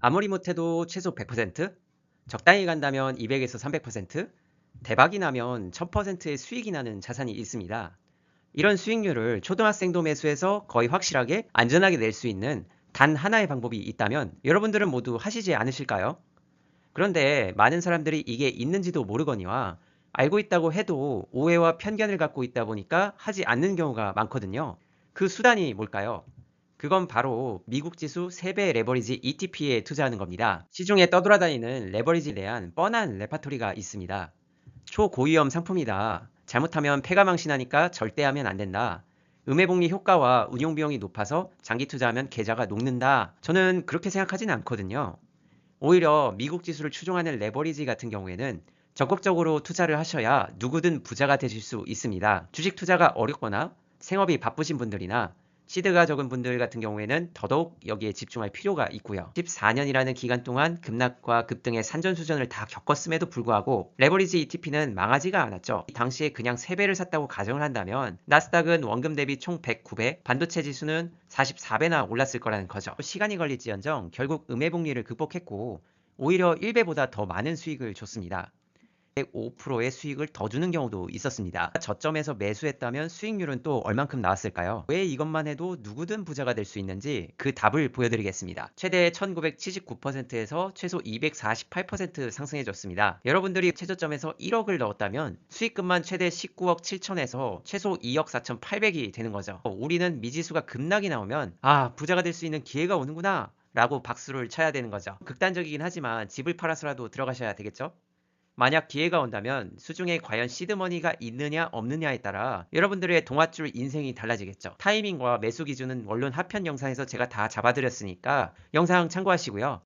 아무리 못해도 최소 100%? 적당히 간다면 200에서 300%? 대박이 나면 1000%의 수익이 나는 자산이 있습니다. 이런 수익률을 초등학생도 매수해서 거의 확실하게 안전하게 낼 수 있는 단 하나의 방법이 있다면 여러분들은 모두 하시지 않으실까요? 그런데 많은 사람들이 이게 있는지도 모르거니와 알고 있다고 해도 오해와 편견을 갖고 있다 보니까 하지 않는 경우가 많거든요. 그 수단이 뭘까요? 그건 바로 미국 지수 3배 레버리지 ETP에 투자하는 겁니다. 시중에 떠돌아다니는 레버리지에 대한 뻔한 레파토리가 있습니다. 초고위험 상품이다. 잘못하면 폐가 망신하니까 절대 하면 안 된다. 음해복리 효과와 운용 비용이 높아서 장기 투자하면 계좌가 녹는다. 저는 그렇게 생각하진 않거든요. 오히려 미국 지수를 추종하는 레버리지 같은 경우에는 적극적으로 투자를 하셔야 누구든 부자가 되실 수 있습니다. 주식 투자가 어렵거나 생업이 바쁘신 분들이나 시드가 적은 분들 같은 경우에는 더더욱 여기에 집중할 필요가 있고요. 14년이라는 기간 동안 급락과 급등의 산전수전을 다 겪었음에도 불구하고 레버리지 ETP는 망하지가 않았죠. 당시에 그냥 3배를 샀다고 가정을 한다면 나스닥은 원금 대비 총 109배, 반도체 지수는 44배나 올랐을 거라는 거죠. 시간이 걸릴지언정 결국 음해복리를 극복했고 오히려 1배보다 더 많은 수익을 줬습니다. 105%의 수익을 더 주는 경우도 있었습니다. 저점에서 매수했다면 수익률은 또 얼만큼 나왔을까요? 왜 이것만 해도 누구든 부자가 될 수 있는지 그 답을 보여드리겠습니다. 최대 1979%에서 최소 248% 상승해졌습니다. 여러분들이 최저점에서 1억을 넣었다면 수익금만 최대 19억 7천에서 최소 2억 4천 8백이 되는 거죠. 우리는 미지수가 급락이 나오면 아 부자가 될 수 있는 기회가 오는구나 라고 박수를 쳐야 되는 거죠. 극단적이긴 하지만 집을 팔아서라도 들어가셔야 되겠죠? 만약 기회가 온다면 수중에 과연 시드머니가 있느냐 없느냐에 따라 여러분들의 동아줄 인생이 달라지겠죠. 타이밍과 매수 기준은 원론 하편 영상에서 제가 다 잡아드렸으니까 영상 참고하시고요.